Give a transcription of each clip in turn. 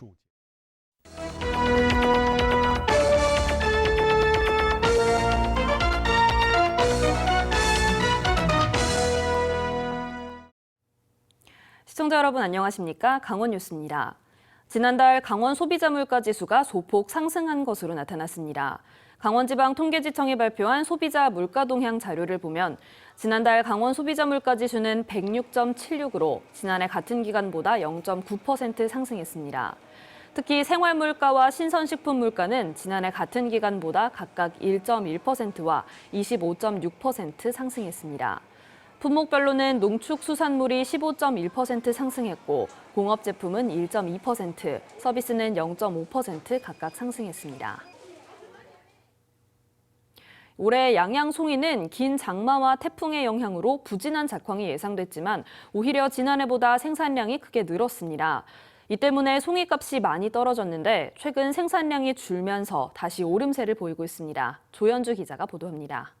数。 시청자 여러분 안녕하십니까? 강원 뉴스입니다. 지난달 강원 소비자 물가 지수가 소폭 상승한 것으로 나타났습니다. 강원지방 통계지청이 발표한 소비자 물가 동향 자료를 보면 지난달 강원 소비자 물가 지수는 106.76으로 지난해 같은 기간보다 0.9% 상승했습니다. 특히 생활 물가와 신선식품 물가는 지난해 같은 기간보다 각각 1.1%와 25.6% 상승했습니다. 품목별로는 농축수산물이 15.1% 상승했고 공업 제품은 1.2%, 서비스는 0.5% 각각 상승했습니다. 올해 양양송이는 긴 장마와 태풍의 영향으로 부진한 작황이 예상됐지만 오히려 지난해보다 생산량이 크게 늘었습니다. 이 때문에 송이값이 많이 떨어졌는데 최근 생산량이 줄면서 다시 오름세를 보이고 있습니다. 조현주 기자가 보도합니다.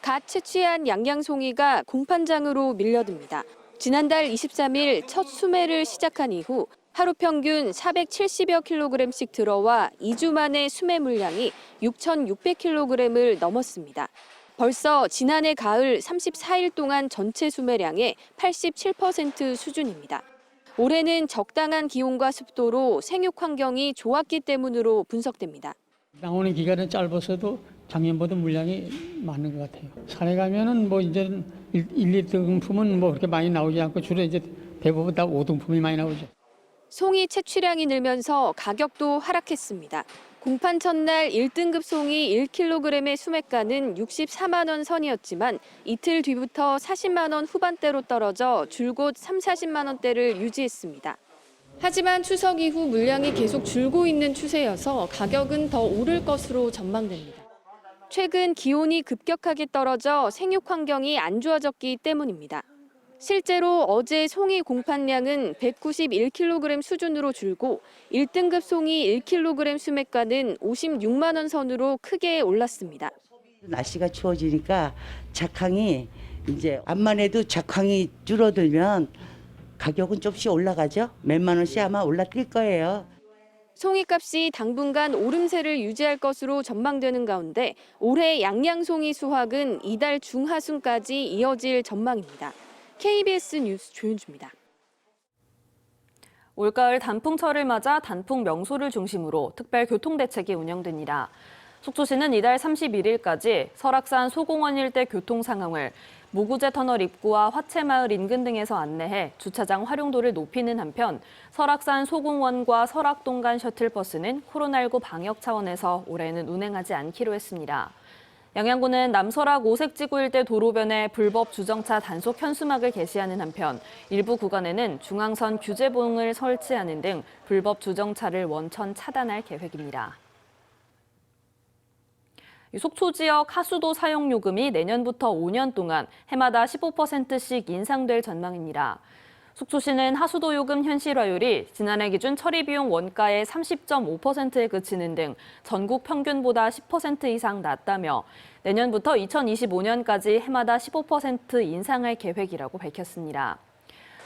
갓 채취한 양양송이가 공판장으로 밀려듭니다. 지난달 23일 첫 수매를 시작한 이후 하루 평균 470여 킬로그램씩 들어와 2주 만에 수매 물량이 6,600킬로그램을 넘었습니다. 벌써 지난해 가을 34일 동안 전체 수매량의 87% 수준입니다. 올해는 적당한 기온과 습도로 생육 환경이 좋았기 때문으로 분석됩니다. 나오는 기간은 짧아서도 작년보다 물량이 많은 것 같아요. 산에 가면은 뭐 이제 1, 2등품은 뭐 그렇게 많이 나오지 않고 주로 이제 대부분 다 5등품이 많이 나오죠. 송이 채취량이 늘면서 가격도 하락했습니다. 공판 첫날 1등급 송이 1kg의 수매가는 64만 원 선이었지만 이틀 뒤부터 40만 원 후반대로 떨어져 줄곧 3, 40만 원대를 유지했습니다. 하지만 추석 이후 물량이 계속 줄고 있는 추세여서 가격은 더 오를 것으로 전망됩니다. 최근 기온이 급격하게 떨어져 생육 환경이 안 좋아졌기 때문입니다. 실제로 어제 송이 공판량은 191kg 수준으로 줄고 1등급 송이 1kg 수매가는 56만 원 선으로 크게 올랐습니다. 날씨가 추워지니까 작황이 이제 암만 해도 작황이 줄어들면 가격은 좀씩 올라가죠. 몇만 원씩 아마 올라뛸 거예요. 송이값이 당분간 오름세를 유지할 것으로 전망되는 가운데 올해 양양송이 수확은 이달 중하순까지 이어질 전망입니다. KBS 뉴스 조윤주입니다. 올가을 단풍철을 맞아 단풍 명소를 중심으로 특별 교통 대책이 운영됩니다. 속초시는 이달 31일까지 설악산 소공원 일대 교통 상황을 무구제 터널 입구와 화채마을 인근 등에서 안내해 주차장 활용도를 높이는 한편 설악산 소공원과 설악동 간 셔틀버스는 코로나19 방역 차원에서 올해는 운행하지 않기로 했습니다. 양양구는 남설악 오색지구 일대 도로변에 불법 주정차 단속 현수막을 게시하는 한편 일부 구간에는 중앙선 규제봉을 설치하는 등 불법 주정차를 원천 차단할 계획입니다. 속초 지역 하수도 사용 요금이 내년부터 5년 동안 해마다 15%씩 인상될 전망입니다. 속초시는 하수도 요금 현실화율이 지난해 기준 처리 비용 원가의 30.5%에 그치는 등 전국 평균보다 10% 이상 낮다며 내년부터 2025년까지 해마다 15% 인상할 계획이라고 밝혔습니다.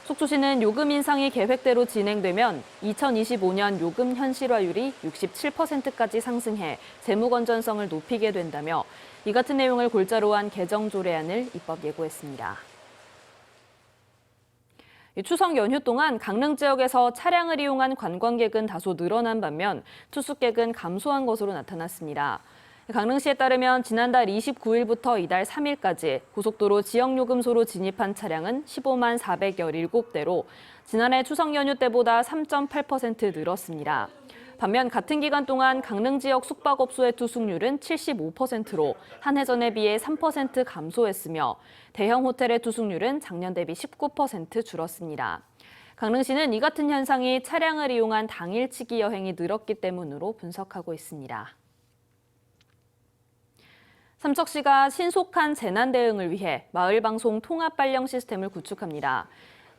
속초시는 요금 인상이 계획대로 진행되면 2025년 요금 현실화율이 67%까지 상승해 재무 건전성을 높이게 된다며 이 같은 내용을 골자로 한 개정 조례안을 입법 예고했습니다. 추석 연휴 동안 강릉 지역에서 차량을 이용한 관광객은 다소 늘어난 반면 투숙객은 감소한 것으로 나타났습니다. 강릉시에 따르면 지난달 29일부터 이달 3일까지 고속도로 지역요금소로 진입한 차량은 15만 417대로 지난해 추석 연휴 때보다 3.8% 늘었습니다. 반면 같은 기간 동안 강릉 지역 숙박업소의 투숙률은 75%로 한 해 전에 비해 3% 감소했으며 대형 호텔의 투숙률은 작년 대비 19% 줄었습니다. 강릉시는 이 같은 현상이 차량을 이용한 당일치기 여행이 늘었기 때문으로 분석하고 있습니다. 삼척시가 신속한 재난 대응을 위해 마을방송 통합 발령 시스템을 구축합니다.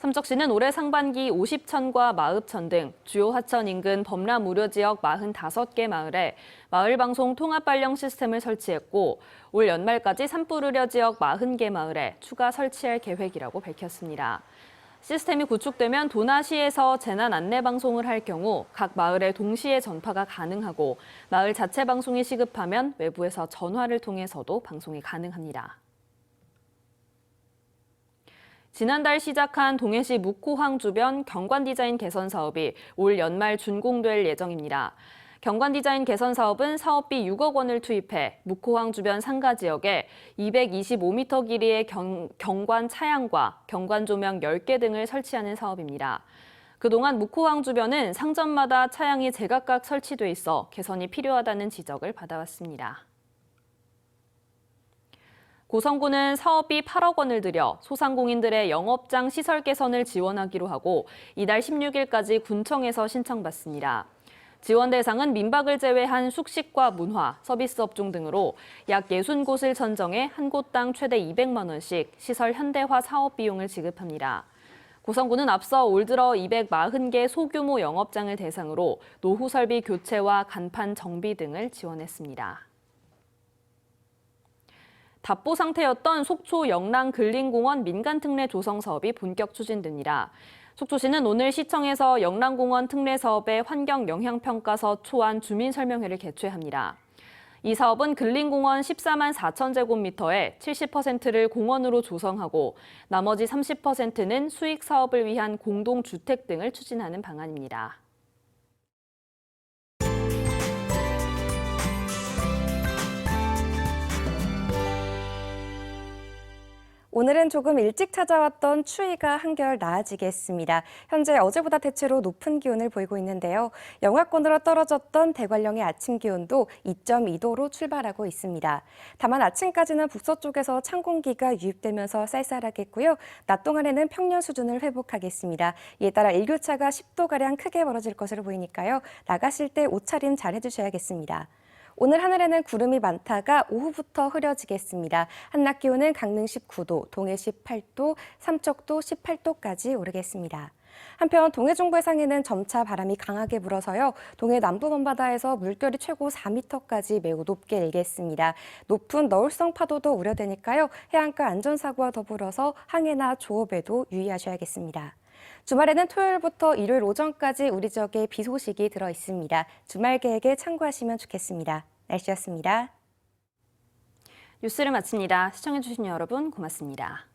삼척시는 올해 상반기 50천과 마읍천 등 주요 하천 인근 범람 우려 지역 45개 마을에 마을 방송 통합 발령 시스템을 설치했고 올 연말까지 산불 우려 지역 40개 마을에 추가 설치할 계획이라고 밝혔습니다. 시스템이 구축되면 도나시에서 재난 안내 방송을 할 경우 각 마을에 동시에 전파가 가능하고 마을 자체 방송이 시급하면 외부에서 전화를 통해서도 방송이 가능합니다. 지난달 시작한 동해시 묵호항 주변 경관 디자인 개선 사업이 올 연말 준공될 예정입니다. 경관 디자인 개선 사업은 사업비 6억 원을 투입해 묵호항 주변 상가 지역에 225m 길이의 경, 경관 차양과 경관 조명 10개 등을 설치하는 사업입니다. 그동안 묵호항 주변은 상점마다 차양이 제각각 설치돼 있어 개선이 필요하다는 지적을 받아왔습니다. 고성군은 사업비 8억 원을 들여 소상공인들의 영업장 시설 개선을 지원하기로 하고 이달 16일까지 군청에서 신청받습니다. 지원 대상은 민박을 제외한 숙식과 문화, 서비스 업종 등으로 약 60곳을 선정해 한 곳당 최대 200만 원씩 시설 현대화 사업 비용을 지급합니다. 고성군은 앞서 올 들어 240개 소규모 영업장을 대상으로 노후 설비 교체와 간판 정비 등을 지원했습니다. 답보 상태였던 속초 영랑 근린공원 민간특례 조성 사업이 본격 추진됩니다. 속초시는 오늘 시청에서 영랑공원 특례 사업의 환경 영향 평가서 초안 주민 설명회를 개최합니다. 이 사업은 근린공원 14만 4천 제곱미터의 70%를 공원으로 조성하고 나머지 30%는 수익 사업을 위한 공동주택 등을 추진하는 방안입니다. 오늘은 조금 일찍 찾아왔던 추위가 한결 나아지겠습니다. 현재 어제보다 대체로 높은 기온을 보이고 있는데요. 영하권으로 떨어졌던 대관령의 아침 기온도 2.2도로 출발하고 있습니다. 다만 아침까지는 북서쪽에서 찬 공기가 유입되면서 쌀쌀하겠고요. 낮 동안에는 평년 수준을 회복하겠습니다. 이에 따라 일교차가 10도가량 크게 벌어질 것으로 보이니까요. 나가실 때 옷차림 잘 해주셔야겠습니다. 오늘 하늘에는 구름이 많다가 오후부터 흐려지겠습니다. 한낮 기온은 강릉 19도, 동해 18도, 삼척도 18도까지 오르겠습니다. 한편 동해 중부 해상에는 점차 바람이 강하게 불어서요. 동해 남부 먼바다에서 물결이 최고 4m까지 매우 높게 일겠습니다. 높은 너울성 파도도 우려되니까요. 해안가 안전사고와 더불어서 항해나 조업에도 유의하셔야겠습니다. 주말에는 토요일부터 일요일 오전까지 우리 지역에 비 소식이 들어 있습니다. 주말 계획에 참고하시면 좋겠습니다. 날씨였습니다. 뉴스를 마칩니다. 시청해주신 여러분 고맙습니다.